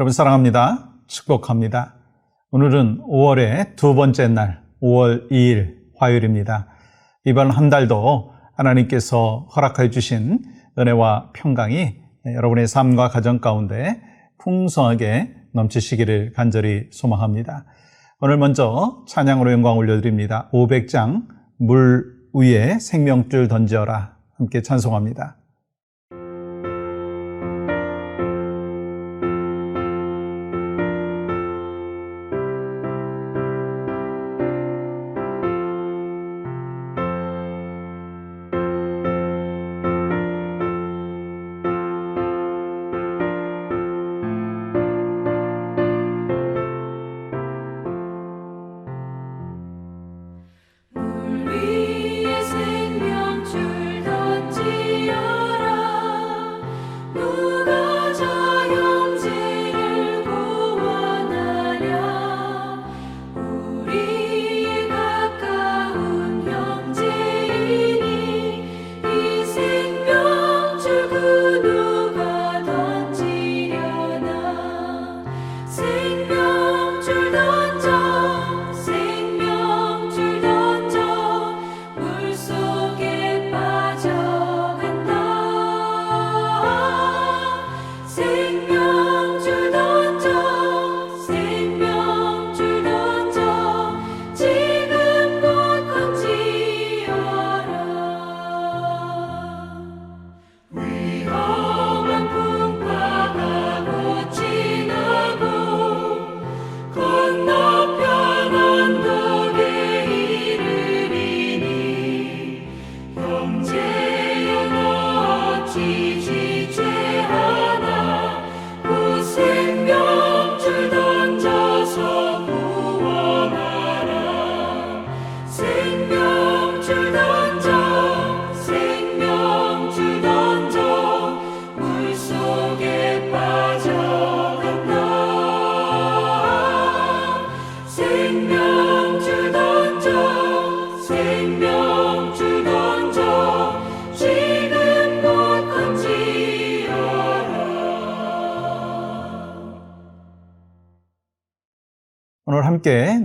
여러분 사랑합니다. 축복합니다. 오늘은 5월의 두 번째 날, 5월 2일 화요일입니다. 이번 한 달도 하나님께서 허락해 주신 은혜와 평강이 여러분의 삶과 가정 가운데 풍성하게 넘치시기를 간절히 소망합니다. 오늘 먼저 찬양으로 영광 올려드립니다. 500장 물 위에 생명줄 던져라 함께 찬송합니다.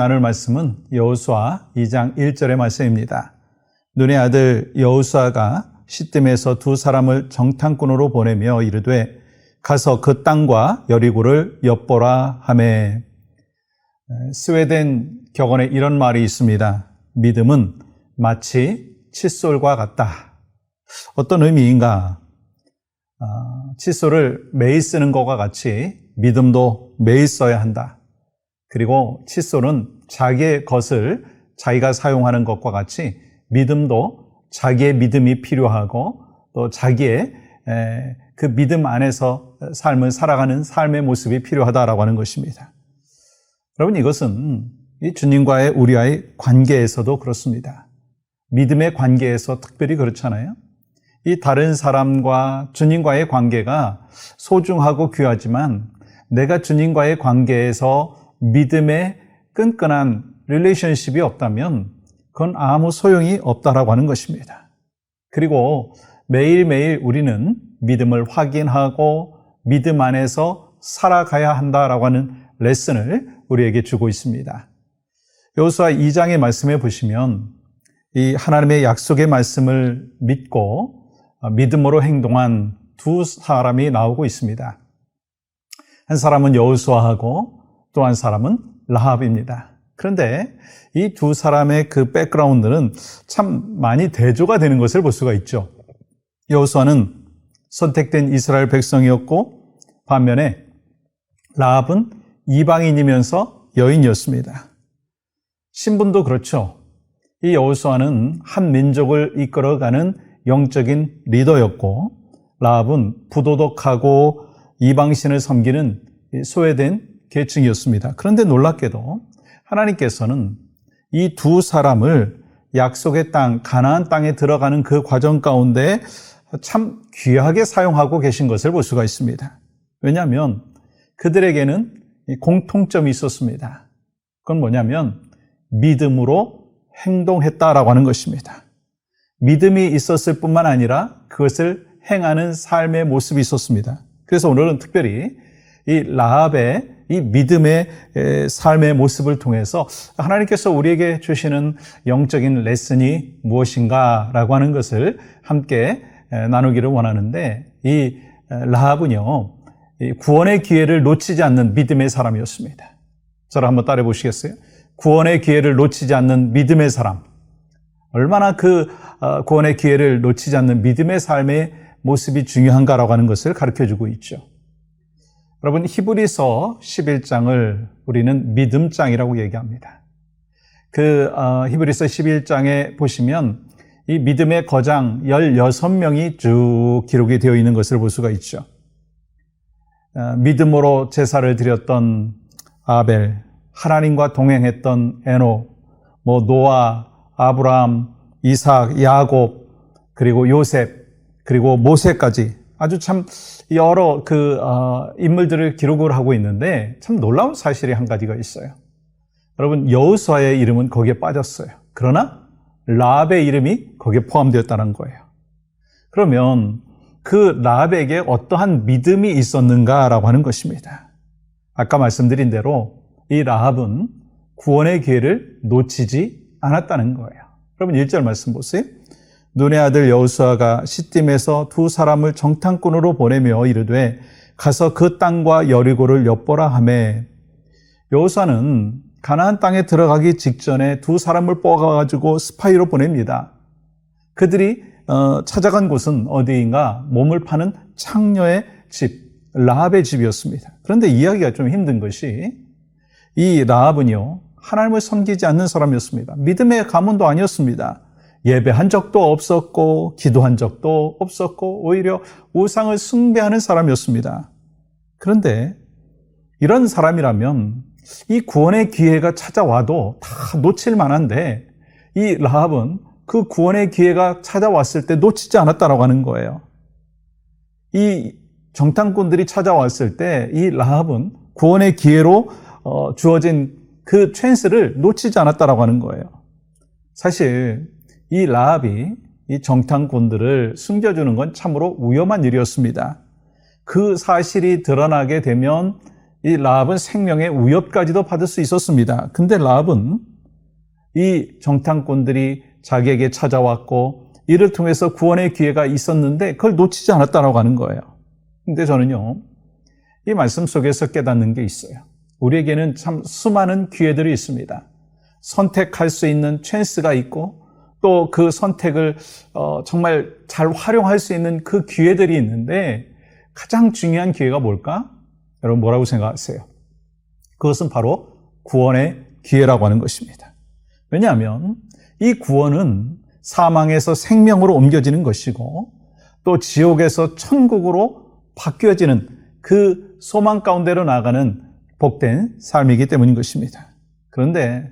나눌 말씀은 여호수아 2장 1절의 말씀입니다. 눈의 아들 여호수아가 시뜸에서 두 사람을 정탐꾼으로 보내며 이르되 가서 그 땅과 여리고를 엿보라 하매 스웨덴 격언에 이런 말이 있습니다. 믿음은 마치 칫솔과 같다. 어떤 의미인가? 아, 칫솔을 매일 쓰는 것과 같이 믿음도 매일 써야 한다. 그리고 칫솔은 자기의 것을 자기가 사용하는 것과 같이 믿음도 자기의 믿음이 필요하고 또 자기의 에, 그 믿음 안에서 삶을 살아가는 삶의 모습이 필요하다라고 하는 것입니다. 여러분 이것은 이 주님과의 우리와의 관계에서도 그렇습니다. 믿음의 관계에서 특별히 그렇잖아요. 이 다른 사람과 주님과의 관계가 소중하고 귀하지만 내가 주님과의 관계에서 믿음의 끈끈한 릴레이션십이 없다면 그건 아무 소용이 없다라고 하는 것입니다. 그리고 매일매일 우리는 믿음을 확인하고 믿음 안에서 살아가야 한다라고 하는 레슨을 우리에게 주고 있습니다. 여호수아 2장의 말씀에 보시면 이 하나님의 약속의 말씀을 믿고 믿음으로 행동한 두 사람이 나오고 있습니다. 한 사람은 여호수아하고 또 한 사람은 라합입니다. 그런데 이 두 사람의 그 백그라운드는 참 많이 대조가 되는 것을 볼 수가 있죠. 여호수아는 선택된 이스라엘 백성이었고 반면에 라합은 이방인이면서 여인이었습니다. 신분도 그렇죠. 이 여호수아는 한 민족을 이끌어가는 영적인 리더였고 라합은 부도덕하고 이방신을 섬기는 소외된 계층이었습니다. 그런데 놀랍게도 하나님께서는 이 두 사람을 약속의 땅, 가나안 땅에 들어가는 그 과정 가운데 참 귀하게 사용하고 계신 것을 볼 수가 있습니다. 왜냐하면 그들에게는 공통점이 있었습니다. 그건 뭐냐면 믿음으로 행동했다라고 하는 것입니다. 믿음이 있었을 뿐만 아니라 그것을 행하는 삶의 모습이 있었습니다. 그래서 오늘은 특별히 이 라합의 이 믿음의 에, 삶의 모습을 통해서 하나님께서 우리에게 주시는 영적인 레슨이 무엇인가라고 하는 것을 함께 에, 나누기를 원하는데 이 에, 라합은요 이 구원의 기회를 놓치지 않는 믿음의 사람이었습니다. 저를 한번 따라해 보시겠어요? 구원의 기회를 놓치지 않는 믿음의 사람. 얼마나 그 어, 구원의 기회를 놓치지 않는 믿음의 삶의 모습이 중요한가라고 하는 것을 가르쳐 주고 있죠. 여러분, 히브리서 11장을 우리는 믿음장이라고 얘기합니다. 그 어, 히브리서 11장에 보시면 이 믿음의 거장 16명이 쭉 기록이 되어 있는 것을 볼 수가 있죠. 어, 믿음으로 제사를 드렸던 아벨, 하나님과 동행했던 에노, 뭐 노아, 아브라함, 이삭, 야곱, 그리고 요셉, 그리고 모세까지 아주 참 여러 그 어, 인물들을 기록을 하고 있는데 참 놀라운 사실이 한 가지가 있어요. 여러분 여호수아의 이름은 거기에 빠졌어요. 그러나 라합의 이름이 거기에 포함되었다는 거예요. 그러면 그 라합에게 어떠한 믿음이 있었는가라고 하는 것입니다. 아까 말씀드린 대로 이 라합은 구원의 기회를 놓치지 않았다는 거예요. 여러분 1절 말씀 보세요. 눈의 아들 여호수아가 시딤에서 두 사람을 정탐꾼으로 보내며 이르되 가서 그 땅과 여리고를 엿보라 하매 여호수아는 가나안 땅에 들어가기 직전에 두 사람을 뽑아가지고 스파이로 보냅니다. 그들이 어, 찾아간 곳은 어디인가 몸을 파는 창녀의 집 라합의 집이었습니다. 그런데 이야기가 좀 힘든 것이 이 라합은요 하나님을 섬기지 않는 사람이었습니다. 믿음의 가문도 아니었습니다. 예배한 적도 없었고 기도한 적도 없었고 오히려 우상을 숭배하는 사람이었습니다. 그런데 이런 사람이라면 이 구원의 기회가 찾아와도 다 놓칠 만한데 이 라합은 그 구원의 기회가 찾아왔을 때 놓치지 않았다라고 하는 거예요. 이 정탐꾼들이 찾아왔을 때 이 라합은 구원의 기회로 어, 주어진 그 찬스를 놓치지 않았다라고 하는 거예요. 사실 이 라합이 이 정탐꾼들을 숨겨주는 건 참으로 위험한 일이었습니다. 그 사실이 드러나게 되면 이 라합은 생명의 위협까지도 받을 수 있었습니다. 근데 라합은 이 정탐꾼들이 자기에게 찾아왔고 이를 통해서 구원의 기회가 있었는데 그걸 놓치지 않았다라고 하는 거예요. 근데 저는요, 이 말씀 속에서 깨닫는 게 있어요. 우리에게는 참 수많은 기회들이 있습니다. 선택할 수 있는 찬스가 있고 또 그 선택을 어, 정말 잘 활용할 수 있는 그 기회들이 있는데 가장 중요한 기회가 뭘까? 여러분 뭐라고 생각하세요? 그것은 바로 구원의 기회라고 하는 것입니다. 왜냐하면 이 구원은 사망에서 생명으로 옮겨지는 것이고 또 지옥에서 천국으로 바뀌어지는 그 소망 가운데로 나가는 복된 삶이기 때문인 것입니다. 그런데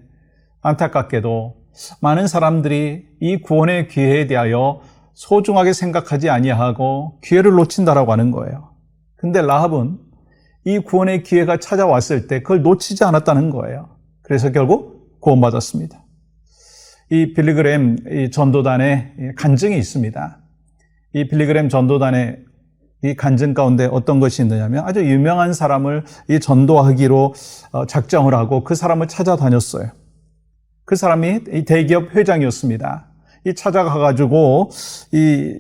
안타깝게도 많은 사람들이 이 구원의 기회에 대하여 소중하게 생각하지 아니하고 기회를 놓친다라고 하는 거예요. 근데 라합은 이 구원의 기회가 찾아왔을 때 그걸 놓치지 않았다는 거예요. 그래서 결국 구원받았습니다. 이 빌리그램 이 전도단의 간증이 있습니다. 이 빌리그램 전도단의 이 간증 가운데 어떤 것이 있느냐면 아주 유명한 사람을 이 전도하기로 어, 작정을 하고 그 사람을 찾아다녔어요. 그 사람이 이 대기업 회장이었습니다. 이 찾아가가지고 이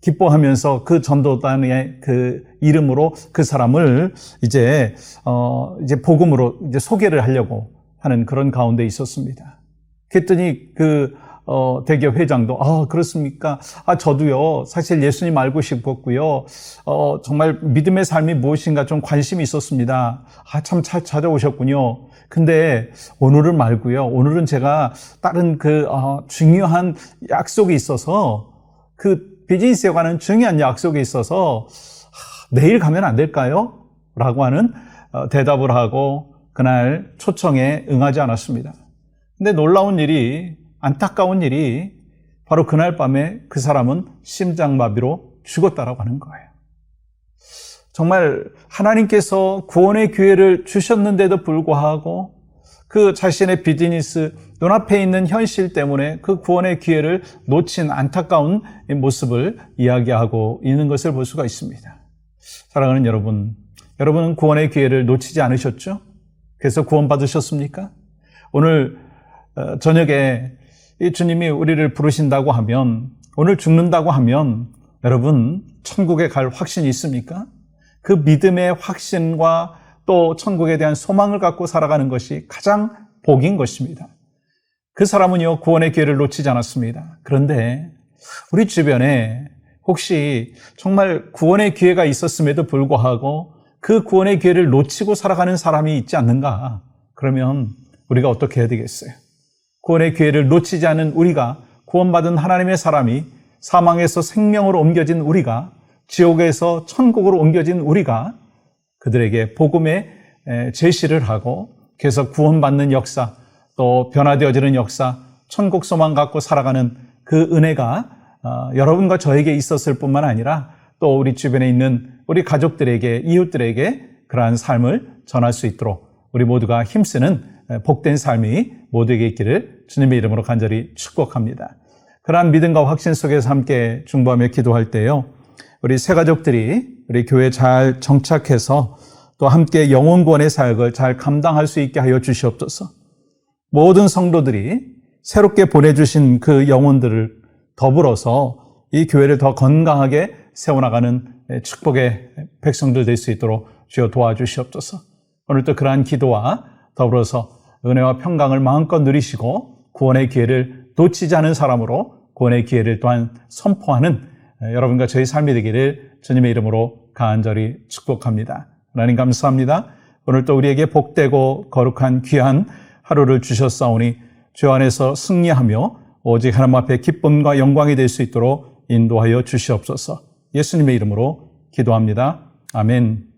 기뻐하면서 그 전도단의 그 이름으로 그 사람을 이제 어 이제 복음으로 이제 소개를 하려고 하는 그런 가운데 있었습니다. 그랬더니 그 어, 대기업 회장도, 아, 그렇습니까? 아, 저도요, 사실 예수님 알고 싶었고요. 어, 정말 믿음의 삶이 무엇인가 좀 관심이 있었습니다. 아, 참잘 찾아오셨군요. 근데 오늘은 말고요. 오늘은 제가 다른 그, 어, 중요한 약속이 있어서 그 비즈니스에 관한 중요한 약속이 있어서 하, 내일 가면 안 될까요? 라고 하는 어, 대답을 하고 그날 초청에 응하지 않았습니다. 근데 놀라운 일이 안타까운 일이 바로 그날 밤에 그 사람은 심장마비로 죽었다라고 하는 거예요. 정말 하나님께서 구원의 기회를 주셨는데도 불구하고 그 자신의 비즈니스 눈앞에 있는 현실 때문에 그 구원의 기회를 놓친 안타까운 모습을 이야기하고 있는 것을 볼 수가 있습니다. 사랑하는 여러분, 여러분은 구원의 기회를 놓치지 않으셨죠? 그래서 구원받으셨습니까? 오늘 어, 저녁에 이 주님이 우리를 부르신다고 하면 오늘 죽는다고 하면 여러분 천국에 갈 확신이 있습니까? 그 믿음의 확신과 또 천국에 대한 소망을 갖고 살아가는 것이 가장 복인 것입니다. 그 사람은요 구원의 기회를 놓치지 않았습니다. 그런데 우리 주변에 혹시 정말 구원의 기회가 있었음에도 불구하고 그 구원의 기회를 놓치고 살아가는 사람이 있지 않는가? 그러면 우리가 어떻게 해야 되겠어요? 구원의 기회를 놓치지 않은 우리가 구원받은 하나님의 사람이 사망에서 생명으로 옮겨진 우리가 지옥에서 천국으로 옮겨진 우리가 그들에게 복음의 에, 제시를 하고 계속 구원받는 역사 또 변화되어지는 역사 천국 소망 갖고 살아가는 그 은혜가 어, 여러분과 저에게 있었을 뿐만 아니라 또 우리 주변에 있는 우리 가족들에게 이웃들에게 그러한 삶을 전할 수 있도록 우리 모두가 힘쓰는 에, 복된 삶이 모두에게 있기를 주님의 이름으로 간절히 축복합니다. 그러한 믿음과 확신 속에서 함께 중보하며 기도할 때요. 우리 새 가족들이 우리 교회 잘 정착해서 또 함께 영혼 구원의 사역을 잘 감당할 수 있게 하여 주시옵소서. 모든 성도들이 새롭게 보내주신 그 영혼들을 더불어서 이 교회를 더 건강하게 세워나가는 축복의 백성들 될 수 있도록 주여 도와주시옵소서. 오늘도 그러한 기도와 더불어서 은혜와 평강을 마음껏 누리시고 구원의 기회를 놓치지 않은 사람으로 구원의 기회를 또한 선포하는 여러분과 저희 삶이 되기를 주님의 이름으로 간절히 축복합니다. 하나님 감사합니다. 오늘 또 우리에게 복되고 거룩한 귀한 하루를 주셨사오니 주 안에서 승리하며 오직 하나님 앞에 기쁨과 영광이 될 수 있도록 인도하여 주시옵소서. 예수님의 이름으로 기도합니다. 아멘.